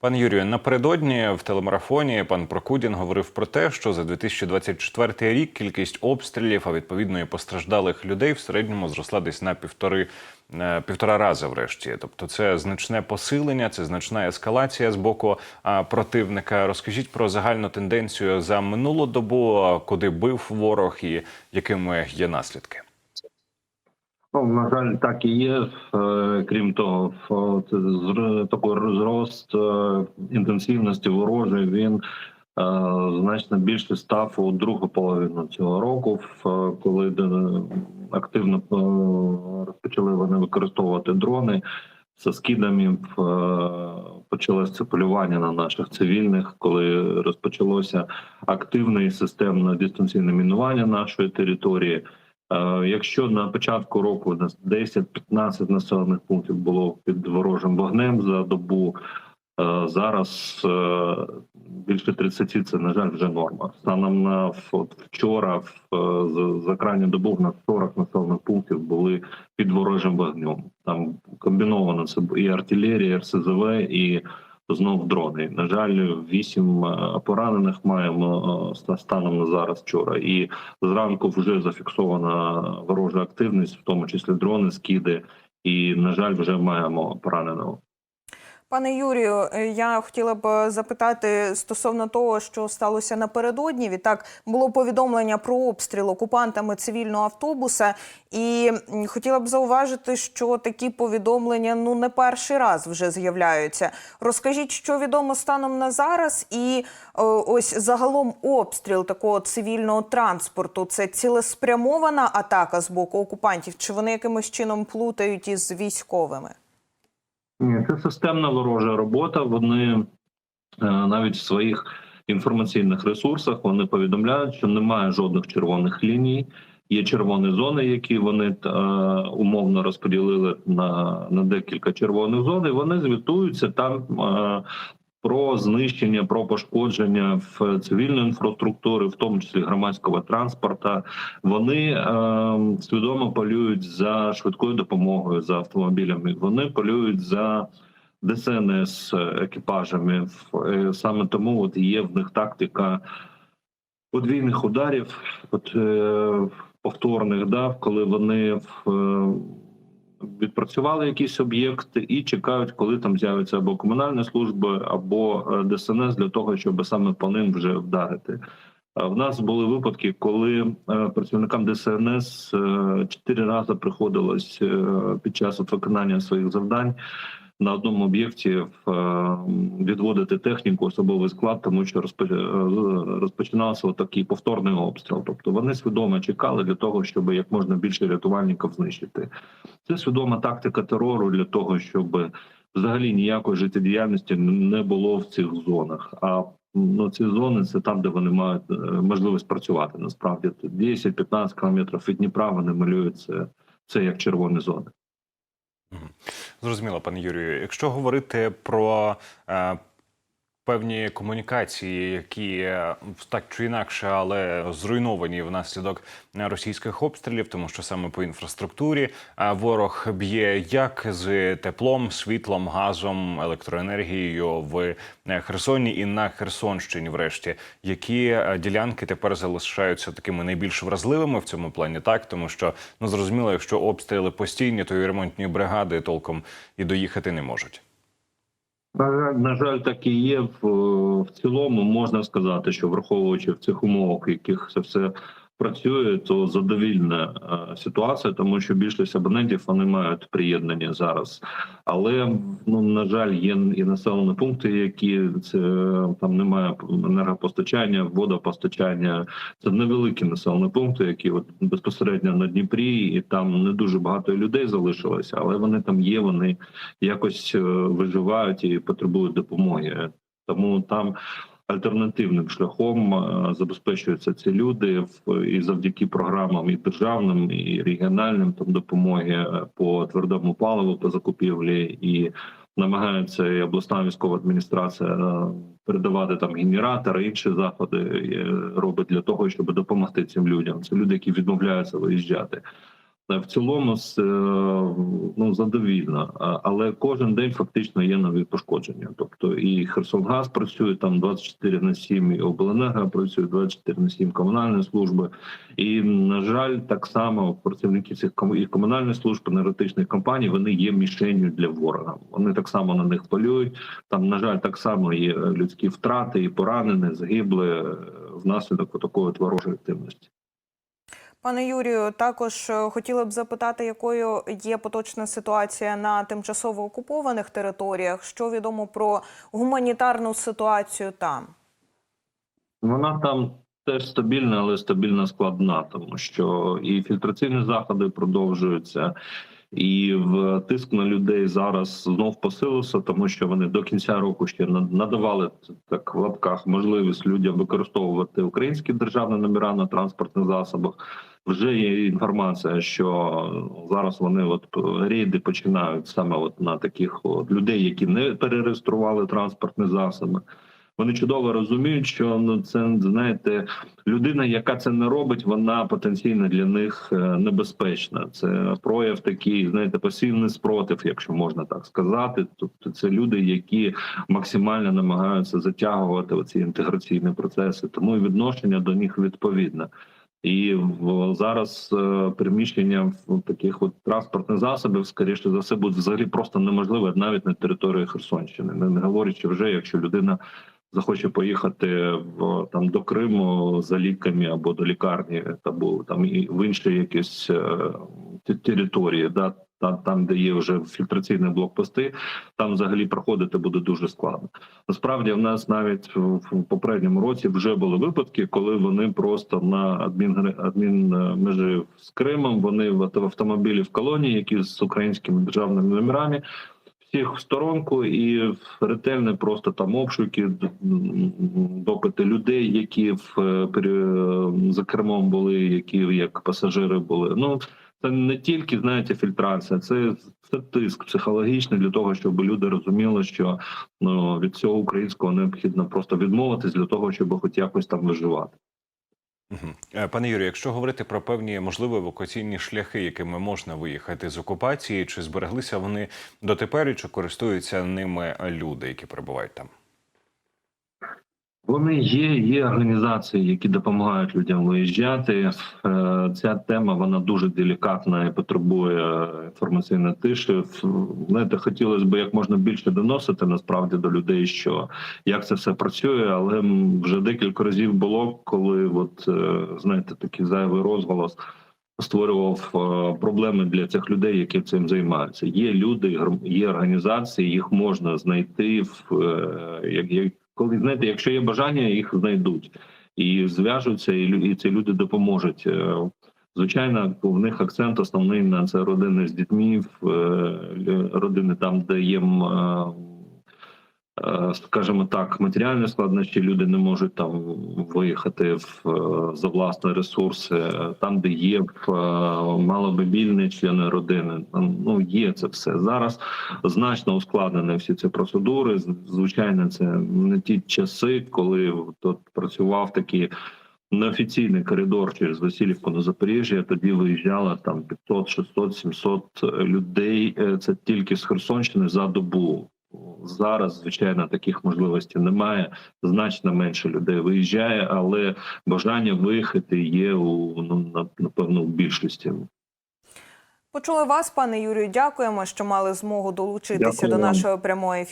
Пане Юрію, напередодні в телемарафоні пан Прокудін говорив про те, що за 2024 рік кількість обстрілів, а відповідно і постраждалих людей в середньому зросла десь на півтори е, півтора рази. Врешті, тобто, це значне посилення, це значна ескалація з боку противника. Розкажіть про загальну тенденцію за минулу добу, куди бив ворог і якими є наслідки. Ну, на жаль, так і є. Е, Крім того, такий зрост е, інтенсивності ворожий він е, значно більше став у другу половину цього року, коли активно розпочали вони використовувати дрони. Зі скидами почалося полювання на наших цивільних, коли розпочалося активне і системне дистанційне мінування нашої території. Е, Якщо на початку року у нас 10-15 населених пунктів було під ворожим вогнем за добу, е, зараз е, більше 30 – це на жаль вже норма. Станом на от вчора, в за- крайню добу в нас 40 населених пунктів були під ворожим вогнем. Там комбіновано це і артилерія, і РСЗВ, і знов дрони. На жаль, вісім е, поранених маємо е, станом на зараз вчора. І зранку вже зафіксована ворожа активність, в тому числі дрони, скиди. І на жаль, вже маємо пораненого. Пане Юрію, е, я хотіла б е, запитати стосовно того, що сталося напередодні. Відтак було повідомлення про обстріл окупантами цивільного автобуса, і хотіла б зауважити, що такі повідомлення ну не перший раз вже з'являються. Розкажіть, що відомо станом на зараз, і е, ось загалом обстріл такого цивільного транспорту це цілеспрямована атака з боку окупантів, чи вони якимось чином плутають із військовими? Це системна ворожа робота. Вони е, навіть в своїх інформаційних ресурсах вони повідомляють, що немає жодних червоних ліній. Є червоні зони, які вони е, умовно розподілили на, на декілька червоних зон. і Вони звітуються там е, про знищення, про пошкодження в цивільної інфраструктури, в тому числі громадського транспорта. Вони е, свідомо полюють за швидкою допомогою за автомобілями. Вони полюють за ДСНС екіпажами. Е, Саме тому от є в них тактика подвійних ударів, от, е, повторних, да, коли вони в, е, відпрацювали якийсь об'єкт і чекають, коли там з'явиться або комунальні служби, або е, ДСНС для того, щоб саме по ним вже вдарити. В нас були випадки, коли е, працівникам ДСНС е, чотири рази приходилось під час виконання своїх завдань на одному об'єкті е, відводити техніку, особовий склад, тому що е, розпочинався такий повторний обстріл. Тобто вони свідомо чекали для того, щоб як можна більше рятувальників знищити. Це свідома тактика терору для того, щоб взагалі ніякої життєдіяльності не було в цих зонах. А ну ці зони це там, де вони мають е, можливість працювати. Насправді 10-15 кілометрів від Дніпра вони малюють це, це як червоні зони. Зрозуміло, пане Юрію. Якщо говорити про е, певні комунікації, які е, так чи інакше, але зруйновані внаслідок російських обстрілів, тому що саме по інфраструктурі е, ворог б'є як з теплом, світлом, газом, електроенергією в е, Херсоні і на Херсонщині. Врешті, які ділянки тепер залишаються такими найбільш вразливими в цьому плані, так тому що ну зрозуміло, якщо обстріли постійні, то і ремонтні бригади толком і доїхати не можуть. На жаль, так і є. В, в цілому можна сказати, що враховуючи в цих умовах, в яких це все працює, то задовільна е, ситуація, тому що більшість абонентів вони мають приєднання зараз. Але ну на жаль, є і населені пункти, які це там немає енергопостачання, водопостачання. Це невеликі населені пункти, які от безпосередньо на Дніпрі, і там не дуже багато людей залишилося, але вони там є. Вони якось е, виживають і потребують допомоги. Тому там альтернативним шляхом е, забезпечуються ці люди і завдяки програмам і державним, і регіональним там допомоги е, по твердому паливу по закупівлі і намагаються і обласна військова адміністрація е, передавати там генератори, інші заходи робить для того, щоб допомогти цим людям. Це люди, які відмовляються виїжджати. В цілому е, ну, задовільна, але кожен день фактично є нові пошкодження. Тобто і Херсонгаз працює там 24 на 7, і обленерго працює 24 на 7 комунальні служби. І на жаль, так само працівники цих і комунальних служб енергетичних компаній вони є мішенню для ворога. Вони так само на них полюють. Там, на жаль, так само є людські втрати і поранені, загибли е, внаслідок такої ворожої активності. Пане Юрію, також е, хотіла б запитати, якою є поточна ситуація на тимчасово окупованих територіях. Що відомо про гуманітарну ситуацію там? Вона там теж стабільна, але стабільна складна, тому що і фільтраційні заходи продовжуються, і в тиск на людей зараз знов посилився, тому що вони до кінця року ще над- надавали так в лапках можливість людям використовувати українські державні номера на транспортних засобах. Вже є інформація, що зараз вони от рейди починають саме от на таких от людей, які не перереєстрували транспортні засоби. Вони чудово розуміють, що ну це знаєте, людина, яка це не робить, вона потенційно для них е, небезпечна. Це прояв такий, знаєте, пасивний спротив, якщо можна так сказати. Тобто, це люди, які максимально намагаються затягувати оці інтеграційні процеси, тому і відношення до них відповідне. І зараз е, переміщення в таких от транспортних засобів, скоріше за все, буде взагалі просто неможливе навіть на території Херсонщини. Не говорячи вже, якщо людина захоче поїхати в там до Криму за ліками або до лікарні, або там і в інші якісь е, території, да та там, де є вже фільтраційні блокпости, там взагалі проходити буде дуже складно. Насправді, в нас навіть в попередньому році вже були випадки, коли вони просто на адмін адмінмежі з Кримом вони в автомобілі в колонії, які з українськими державними номерами. Всіх в сторонку і ретельне просто там обшуки, допити людей, які в е, за кермом були, які як пасажири були. Ну це не тільки знаєте фільтрація, це, це тиск психологічний для того, щоб люди розуміли, що ну від цього українського необхідно просто відмовитись для того, щоб хоч якось там виживати. Е, Пане Юрію, якщо говорити про певні можливі евакуаційні шляхи, якими можна виїхати з окупації, чи збереглися вони дотепер, і чи користуються ними люди, які перебувають там? Вони є, є організації, які допомагають людям виїжджати. Е, Ця тема вона дуже делікатна і потребує інформаційної тиші. Знаєте, хотілося б як можна більше доносити насправді до людей, що як це все працює, але вже декілька разів було, коли от е, знаєте, такий зайвий розголос. Створював е, проблеми для цих людей, які цим займаються. Є люди, є організації, їх можна знайти в як коли знаєте, якщо є бажання, їх знайдуть і зв'яжуться, і, і ці люди допоможуть. Е, Звичайно, в них акцент основний на це родини з дітьми, е, родини там, де є, м, е, скажімо так, матеріальні складнощі, люди не можуть там виїхати в, е, за власні ресурси, там, де є е, члени родини. Ну є це все зараз значно ускладнені всі ці процедури. Звичайно, це не ті часи, коли тут працював такий неофіційний коридор через Васильівку на Запоріжжя. Тоді виїжджало там 500, 600, 700 людей. Е, Це тільки з Херсонщини за добу. Зараз, звичайно, таких можливостей немає. Значно менше людей виїжджає, але бажання виїхати є у ну на- напевно в більшості. Почули вас, пане Юрію. Дякуємо, що мали змогу долучитися Дякую до нашого прямого ефіру.